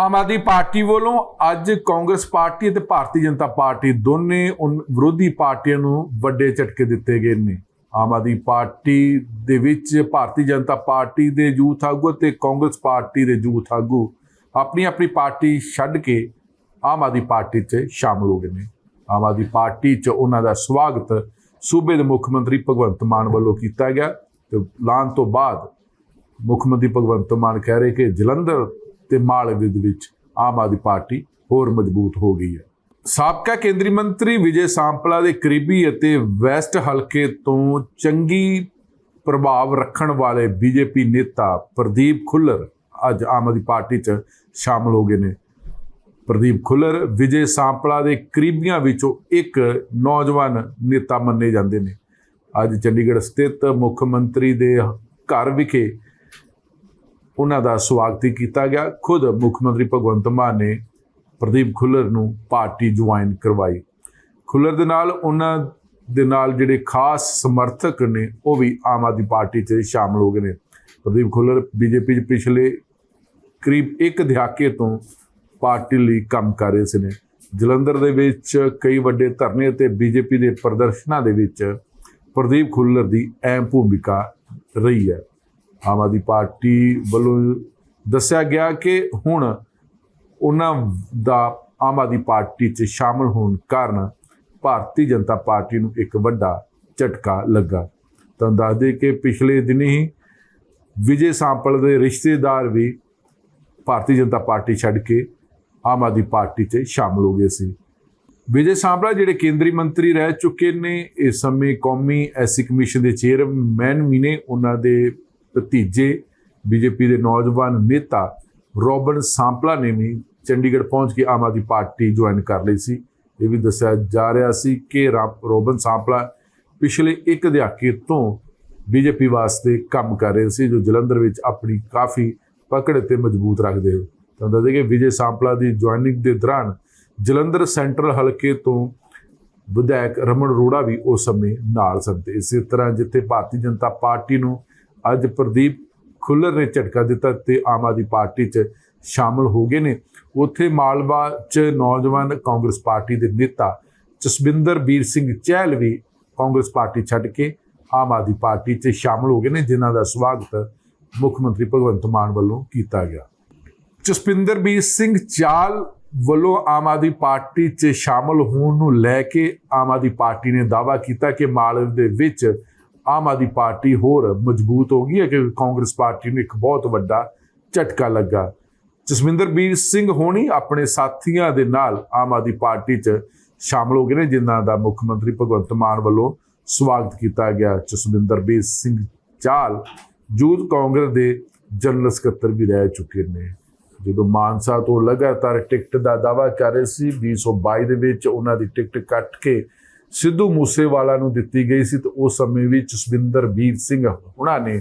Aam Aadmi party ਵੱਲੋਂ ਅੱਜ Congress party ਅਤੇ ਭਾਰਤੀ ਜਨਤਾ ਪਾਰਟੀ ਦੋਨੇ ਉਨ ਵਿਰੋਧੀ ਪਾਰਟੀਆਂ ਨੂੰ ਵੱਡੇ ਝਟਕੇ ਦਿੱਤੇ ਗਏ ਨੇ। ਆਮ ਆਦਮੀ ਪਾਰਟੀ ਦੇ ਵਿੱਚ ਭਾਰਤੀ ਜਨਤਾ ਪਾਰਟੀ ਦੇ ਯੂਥ ਆਗੂ ਅਤੇ ਕਾਂਗਰਸ ਪਾਰਟੀ ਦੇ ਯੂਥ ਆਗੂ ਆਪਣੀ ਆਪਣੀ ਪਾਰਟੀ ਛੱਡ ਕੇ ਆਮ ਆਦਮੀ ਪਾਰਟੀ 'ਚ ਸ਼ਾਮਲ ਹੋ ਗਏ ਨੇ। ਆਮ ਆਦਮੀ ਪਾਰਟੀ 'ਚ ਉਹਨਾਂ ਦਾ ਸਵਾਗਤ ਸੂਬੇ ਦੇ ਮੁੱਖ ਮੰਤਰੀ ਭਗਵੰਤ ਮਾਨ ਵੱਲੋਂ ਕੀਤਾ ਗਿਆ ਤੇ ਐਲਾਨ ਤੋਂ ਬਾਅਦ ਮੁੱਖ ਮੰਤਰੀ ਭਗਵੰਤ ਮਾਨ ਕਹਿ ਰਹੇ ਕਿ ਜਲੰਧਰ ਤੇ ਮਾਲਵੇ ਦੇ ਵਿੱਚ ਆਮ ਆਦਮੀ ਪਾਰਟੀ ਹੋਰ ਮਜ਼ਬੂਤ ਹੋ ਗਈ ਹੈ। ਸਾਬਕਾ ਕੇਂਦਰੀ ਮੰਤਰੀ ਵਿਜੇ ਸਾਂਪਲਾ ਦੇ ਕਰੀਬੀ ਅਤੇ ਵੈਸਟ ਹਲਕੇ ਤੋਂ ਚੰਗੀ ਪ੍ਰਭਾਵ ਰੱਖਣ ਵਾਲੇ ਬੀਜੇਪੀ ਨੇਤਾ ਪ੍ਰਦੀਪ ਖੁੱਲਰ ਅੱਜ ਆਮ ਆਦਮੀ ਪਾਰਟੀ 'ਚ ਸ਼ਾਮਲ ਹੋ ਗਏ ਨੇ। ਪ੍ਰਦੀਪ ਖੁੱਲਰ ਵਿਜੇ ਸਾਂਪਲਾ ਦੇ ਕਰੀਬੀਆਂ ਵਿੱਚੋਂ ਇੱਕ ਨੌਜਵਾਨ ਨੇਤਾ ਮੰਨੇ ਜਾਂਦੇ ਨੇ। ਅੱਜ ਚੰਡੀਗੜ੍ਹ ਸਥਿਤ ਮੁੱਖ ਮੰਤਰੀ ਦੇ ਘਰ ਵਿਖੇ ਉਹਨਾਂ ਦਾ ਸਵਾਗਤ ਹੀ ਕੀਤਾ ਗਿਆ। ਖੁਦ ਮੁੱਖ ਮੰਤਰੀ ਭਗਵੰਤ ਮਾਨ ਨੇ ਪ੍ਰਦੀਪ ਖੁੱਲਰ ਨੂੰ ਪਾਰਟੀ ਜੁਆਇਨ ਕਰਵਾਈ। ਖੁੱਲਰ ਦੇ ਨਾਲ ਉਹਨਾਂ ਦੇ ਨਾਲ ਜਿਹੜੇ ਖਾਸ ਸਮਰਥਕ ਨੇ, ਉਹ ਵੀ ਆਮ ਆਦਮੀ ਪਾਰਟੀ 'ਚ ਸ਼ਾਮਲ ਹੋ ਗਏ ਨੇ। ਪ੍ਰਦੀਪ ਖੁੱਲਰ ਬੀਜੇਪੀ 'ਚ ਪਿਛਲੇ ਕਰੀਬ ਇੱਕ ਦਹਾਕੇ ਤੋਂ ਪਾਰਟੀ ਲਈ ਕੰਮ ਕਰ ਰਹੇ ਸੀ ਨੇ। ਜਲੰਧਰ ਦੇ ਵਿੱਚ ਕਈ ਵੱਡੇ ਧਰਨੇ ਅਤੇ ਬੀਜੇਪੀ ਦੇ ਪ੍ਰਦਰਸ਼ਨਾਂ ਦੇ ਵਿੱਚ ਪ੍ਰਦੀਪ ਖੁੱਲਰ ਦੀ ਅਹਿਮ ਭੂਮਿਕਾ ਰਹੀ ਹੈ। ਆਮ ਆਦਮੀ ਪਾਰਟੀ ਵੱਲੋਂ ਦੱਸਿਆ ਗਿਆ ਕਿ ਹੁਣ ਉਹਨਾਂ ਦਾ ਆਮ ਆਦਮੀ ਪਾਰਟੀ 'ਚ ਸ਼ਾਮਲ ਹੋਣ ਕਾਰਨ ਭਾਰਤੀ ਜਨਤਾ ਪਾਰਟੀ ਨੂੰ ਇੱਕ ਵੱਡਾ ਝਟਕਾ ਲੱਗਾ। ਤਾਂ ਦੱਸਦੇ ਕਿ ਪਿਛਲੇ ਦਿਨੀ ਹੀ ਵਿਜੇ ਸਾਂਪਲ ਦੇ ਰਿਸ਼ਤੇਦਾਰ ਵੀ ਭਾਰਤੀ ਜਨਤਾ ਪਾਰਟੀ ਛੱਡ ਕੇ ਆਮ ਆਦਮੀ ਪਾਰਟੀ 'ਚ ਸ਼ਾਮਲ ਹੋ ਗਏ ਸੀ। ਵਿਜੇ ਸਾਂਪਲਾ ਜਿਹੜੇ ਕੇਂਦਰੀ ਮੰਤਰੀ ਰਹਿ ਚੁੱਕੇ ਨੇ ਇਸ ਸਮੇਂ ਕੌਮੀ ਐਸੀ ਕਮਿਸ਼ਨ ਦੇ ਚੇਅਰਮੈਨ ਵੀ ਨੇ, ਉਹਨਾਂ ਦੇ ਭਤੀਜੇ ਬੀਜੇਪੀ ਦੇ ਨੌਜਵਾਨ ਨੇਤਾ ਰੋਬਨ ਸਾਂਪਲਾ ਨੇ ਵੀ ਚੰਡੀਗੜ੍ਹ ਪਹੁੰਚ ਕੇ ਆਮ ਆਦਮੀ ਪਾਰਟੀ ਜੁਆਇਨ ਕਰ ਲਈ ਸੀ। ਇਹ ਵੀ ਦੱਸਿਆ ਜਾ ਰਿਹਾ ਸੀ ਕਿ ਰਾ- ਰੋਬਨ ਸਾਂਪਲਾ ਪਿਛਲੇ ਇੱਕ ਦਹਾਕੇ ਤੋਂ ਬੀਜੇਪੀ ਵਾਸਤੇ ਕੰਮ ਕਰ ਰਹੇ ਸੀ, ਜੋ ਜਲੰਧਰ ਵਿੱਚ ਆਪਣੀ ਕਾਫੀ ਪਕੜ ਤੇ ਮਜ਼ਬੂਤ ਰੱਖਦੇ ਹੋ ਤਾਂ ਦੱਸਦੇ ਕਿ ਵਿਜੇ ਸਾਂਪਲਾ ਦੀ ਜੁਆਇਨਿੰਗ ਦੇ ਦੌਰਾਨ ਜਲੰਧਰ ਸੈਂਟਰਲ ਹਲਕੇ ਤੋਂ ਵਿਧਾਇਕ ਰਮਨ ਅਰੋੜਾ ਵੀ ਉਸ ਸਮੇਂ ਨਾਲ ਸਨ ਤੇ ਇਸੇ ਤਰ੍ਹਾਂ ਜਿੱਥੇ ਭਾਰਤੀ ਜਨਤਾ ਪਾਰਟੀ ਨੂੰ ਅੱਜ ਪ੍ਰਦੀਪ ਖੁੱਲਰ ਨੇ ਝਟਕਾ ਦਿੱਤਾ ਤੇ ਆਮ ਆਦਮੀ ਪਾਰਟੀ 'ਚ ਸ਼ਾਮਲ ਹੋ ਗਏ ਨੇ। ਉੱਥੇ ਮਾਲਵਾ 'ਚ ਨੌਜਵਾਨ ਕਾਂਗਰਸ ਪਾਰਟੀ ਦੇ ਨੇਤਾ ਜਸਵਿੰਦਰ ਵੀਰ ਸਿੰਘ ਚਹਿਲ ਵੀ ਕਾਂਗਰਸ ਪਾਰਟੀ ਛੱਡ ਕੇ ਆਮ ਆਦਮੀ ਪਾਰਟੀ 'ਚ ਸ਼ਾਮਲ ਹੋ ਗਏ ਨੇ, ਜਿਨ੍ਹਾਂ ਦਾ ਸਵਾਗਤ ਮੁੱਖ ਮੰਤਰੀ ਭਗਵੰਤ ਮਾਨ ਵੱਲੋਂ ਕੀਤਾ ਗਿਆ। ਜਸਪਿੰਦਰ ਵੀਰ ਸਿੰਘ ਚਾਲ ਵੱਲੋਂ ਆਮ ਆਦਮੀ ਪਾਰਟੀ 'ਚ ਸ਼ਾਮਲ ਹੋਣ ਨੂੰ ਲੈ ਕੇ ਆਮ ਆਦਮੀ ਪਾਰਟੀ ਨੇ ਦਾਅਵਾ ਕੀਤਾ ਕਿ ਮਾਲਵੇ ਦੇ ਵਿੱਚ ਆਮ ਆਦਮੀ ਪਾਰਟੀ ਹੋਰ ਮਜ਼ਬੂਤ ਹੋ ਗਈ ਹੈ ਕਿ ਕਾਂਗਰਸ ਪਾਰਟੀ ਨੂੰ ਇੱਕ ਬਹੁਤ ਵੱਡਾ ਝਟਕਾ ਲੱਗਾ। ਜਸਵਿੰਦਰ ਵੀਰ ਸਿੰਘ ਹੋਣੀ ਆਪਣੇ ਸਾਥੀਆਂ ਦੇ ਨਾਲ ਆਮ ਆਦਮੀ ਪਾਰਟੀ 'ਚ ਸ਼ਾਮਲ ਹੋ ਗਏ ਨੇ, ਜਿਨ੍ਹਾਂ ਦਾ ਮੁੱਖ ਮੰਤਰੀ ਭਗਵੰਤ ਮਾਨ ਵੱਲੋਂ ਸਵਾਗਤ ਕੀਤਾ ਗਿਆ। ਜਸਵਿੰਦਰ ਵੀਰ ਸਿੰਘ ਚਾਲ ਯੂਥ ਕਾਂਗਰਸ ਦੇ ਜਨਰਲ ਸਕੱਤਰ ਵੀ ਰਹਿ ਚੁੱਕੇ ਨੇ। ਜਦੋਂ ਮਾਨਸਾ ਤੋਂ ਲਗਾਤਾਰ ਟਿਕਟ ਦਾ ਦਾਵਾ ਕਰ ਰਹੇ ਸੀ 2022 ਦੇ ਵਿੱਚ ਉਹਨਾਂ ਦੀ ਟਿਕਟ ਕੱਟ ਕੇ ਸਿੱਧੂ ਮੂਸੇਵਾਲਾ ਨੂੰ ਦਿੱਤੀ ਗਈ ਸੀ ਤੇ ਉਸ ਸਮੇਂ ਵੀ ਜਸਵਿੰਦਰ ਵੀਰ ਸਿੰਘ ਉਹਨਾਂ ਨੇ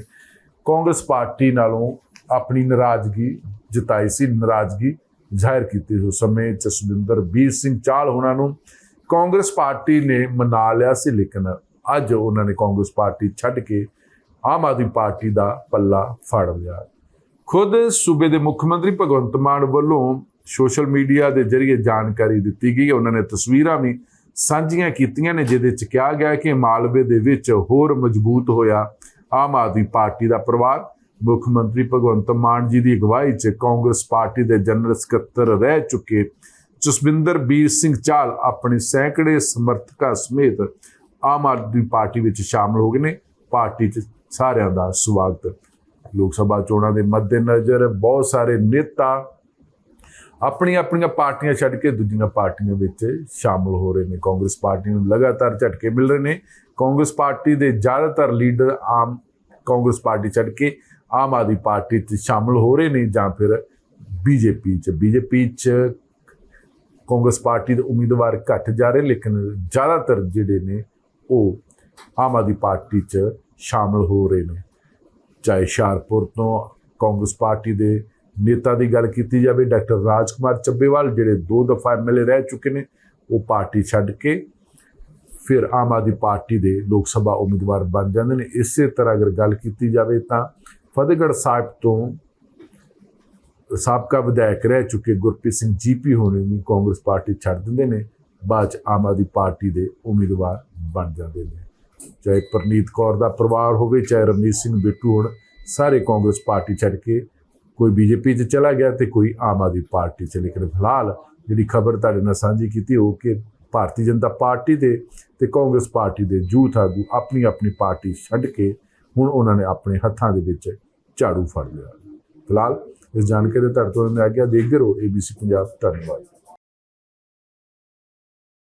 ਕਾਂਗਰਸ ਪਾਰਟੀ ਨਾਲੋਂ ਆਪਣੀ ਨਾਰਾਜ਼ਗੀ ਜਤਾਈ ਸੀ, ਨਾਰਾਜ਼ਗੀ ਜ਼ਾਹਿਰ ਕੀਤੀ ਉਸ ਸਮੇਂ ਜਸਵਿੰਦਰ ਵੀਰ ਸਿੰਘ ਚਾਲ ਉਹਨਾਂ ਨੂੰ ਕਾਂਗਰਸ ਪਾਰਟੀ ਨੇ ਮਨਾ ਲਿਆ ਸੀ, ਲੇਕਿਨ ਅੱਜ ਉਹਨਾਂ ਨੇ ਕਾਂਗਰਸ ਪਾਰਟੀ ਛੱਡ ਕੇ ਆਮ ਆਦਮੀ ਪਾਰਟੀ ਦਾ ਪੱਲਾ ਫੜ ਲਿਆ। ਖੁਦ ਸੂਬੇ ਦੇ ਮੁੱਖ ਮੰਤਰੀ ਭਗਵੰਤ ਮਾਨ ਵੱਲੋਂ ਸੋਸ਼ਲ ਮੀਡੀਆ ਦੇ ਜ਼ਰੀਏ ਜਾਣਕਾਰੀ ਦਿੱਤੀ ਗਈ ਹੈ। ਉਹਨਾਂ ਨੇ ਤਸਵੀਰਾਂ ਵੀ ਸਾਂਝੀਆਂ ਕੀਤੀਆਂ ਨੇ, ਜਿਹਦੇ ਚ ਕਿਹਾ ਗਿਆ ਕਿ ਮਾਲਵੇ ਦੇ ਵਿੱਚ ਹੋਰ ਮਜ਼ਬੂਤ ਹੋਇਆ ਆਮ ਆਦਮੀ ਪਾਰਟੀ ਦਾ ਪਰਿਵਾਰ। ਮੁੱਖ ਮੰਤਰੀ ਭਗਵੰਤ ਮਾਨ ਜੀ ਦੀ ਅਗਵਾਈ 'ਚ ਕਾਂਗਰਸ ਪਾਰਟੀ ਦੇ ਜਨਰਲ ਸਕੱਤਰ ਰਹਿ ਚੁੱਕੇ ਜਸਵਿੰਦਰ ਬੀਰ ਸਿੰਘ ਚਾਲ ਆਪਣੇ ਸੈਂਕੜੇ ਸਮਰਥਕਾਂ ਸਮੇਤ ਆਮ ਆਦਮੀ ਪਾਰਟੀ ਵਿੱਚ ਸ਼ਾਮਲ ਹੋ ਗਏ ਨੇ। ਪਾਰਟੀ 'ਚ ਸਾਰਿਆਂ ਦਾ ਸਵਾਗਤ। ਲੋਕ ਸਭਾ ਚੋਣਾਂ ਦੇ ਮੱਦੇਨਜ਼ਰ ਬਹੁਤ ਸਾਰੇ ਨੇਤਾ ਆਪਣੀਆਂ ਆਪਣੀਆਂ ਪਾਰਟੀਆਂ ਛੱਡ ਕੇ ਦੂਜੀਆਂ ਪਾਰਟੀਆਂ ਵਿੱਚ ਸ਼ਾਮਲ ਹੋ ਰਹੇ ਨੇ। ਕਾਂਗਰਸ ਪਾਰਟੀ ਨੂੰ ਲਗਾਤਾਰ ਝਟਕੇ ਮਿਲ ਰਹੇ ਨੇ। ਕਾਂਗਰਸ ਪਾਰਟੀ ਦੇ ਜ਼ਿਆਦਾਤਰ ਲੀਡਰ ਆਮ ਕਾਂਗਰਸ ਪਾਰਟੀ ਛੱਡ ਕੇ ਆਮ ਆਦਮੀ ਪਾਰਟੀ 'ਚ ਸ਼ਾਮਲ ਹੋ ਰਹੇ ਨੇ ਜਾਂ ਫਿਰ ਬੀਜੇਪੀ 'ਚ ਬੀਜੇਪੀ 'ਚ ਕਾਂਗਰਸ ਪਾਰਟੀ ਦੇ ਉਮੀਦਵਾਰ ਘਟ ਜਾ ਰਹੇ, ਲੇਕਿਨ ਜ਼ਿਆਦਾਤਰ ਜਿਹੜੇ ਨੇ ਉਹ ਆਮ ਆਦਮੀ ਪਾਰਟੀ 'ਚ ਸ਼ਾਮਲ ਹੋ ਰਹੇ ਨੇ। ਚਾਹੇ ਹੁਸ਼ਿਆਰਪੁਰ ਤੋਂ ਕਾਂਗਰਸ ਪਾਰਟੀ ਦੇ ਨੇਤਾ ਦੀ ਗੱਲ ਕੀਤੀ ਜਾਵੇ, ਡਾਕਟਰ ਰਾਜਕੁਮਾਰ ਚੱਬੇਵਾਲ, ਜਿਹੜੇ ਦੋ ਦਫਾ ਐਮਐਲਏ ਰਹਿ ਚੁੱਕੇ ਨੇ, ਉਹ ਪਾਰਟੀ ਛੱਡ ਕੇ ਫਿਰ ਆਮ ਆਦਮੀ ਪਾਰਟੀ ਦੇ ਲੋਕ ਸਭਾ ਉਮੀਦਵਾਰ ਬਣ ਜਾਂਦੇ ਨੇ। ਇਸੇ ਤਰ੍ਹਾਂ ਅਗਰ ਗੱਲ ਕੀਤੀ ਜਾਵੇ ਤਾਂ ਫਤਿਹਗੜ੍ਹ ਸਾਹਿਬ ਤੋਂ ਸਾਬਕਾ ਵਿਧਾਇਕ ਰਹਿ ਚੁੱਕੇ ਗੁਰਪ੍ਰੀਤ ਸਿੰਘ ਜੀਪੀ ਹੋਣੇ ਵੀ ਕਾਂਗਰਸ ਪਾਰਟੀ ਛੱਡ ਦਿੰਦੇ ਨੇ, ਬਾਅਦ ਚ ਆਮ ਆਦਮੀ ਪਾਰਟੀ ਦੇ ਉਮੀਦਵਾਰ ਬਣ ਜਾਂਦੇ ਨੇ। ਚਾਹੇ ਪ੍ਰਨੀਤ ਕੌਰ ਦਾ ਪਰਿਵਾਰ ਹੋਵੇ, ਚਾਹੇ ਰਵਨੀਤ ਸਿੰਘ ਬਿੱਟੂ ਹੋਣ, ਸਾਰੇ ਕਾਂਗਰਸ ਪਾਰਟੀ ਛੱਡ ਕੇ ਕੋਈ ਬੀਜੇਪੀ 'ਚ ਚਲਾ ਗਿਆ ਤੇ ਕੋਈ ਆਮ ਆਦਮੀ ਪਾਰਟੀ 'ਚ ਲੇਕਿਨ ਫਿਲਹਾਲ ਜਿਹੜੀ ਖਬਰ ਤੁਹਾਡੇ ਨਾਲ ਸਾਂਝੀ ਕੀਤੀ ਉਹ ਕਿ ਭਾਰਤੀ ਜਨਤਾ ਪਾਰਟੀ ਦੇ ਤੇ ਕਾਂਗਰਸ ਪਾਰਟੀ ਦੇ ਜੂਥ ਆਗੂ ਆਪਣੀ ਆਪਣੀ ਪਾਰਟੀ ਛੱਡ ਕੇ ਹੁਣ ਉਹਨਾਂ ਨੇ ਆਪਣੇ ਹੱਥਾਂ ਦੇ ਵਿੱਚ ਝਾੜੂ ਫੜ ਲਿਆ। ਫਿਲਹਾਲ ਇਸ ਜਾਣਕਾਰੀ ਤੁਹਾਡੇ ਤੋਂ ਮੈਂ ਆ ਗਿਆ ਦੇਖਦੇ ਰਹੋ। ABC ਪੰਜਾਬ ਧੰਨਵਾਦ।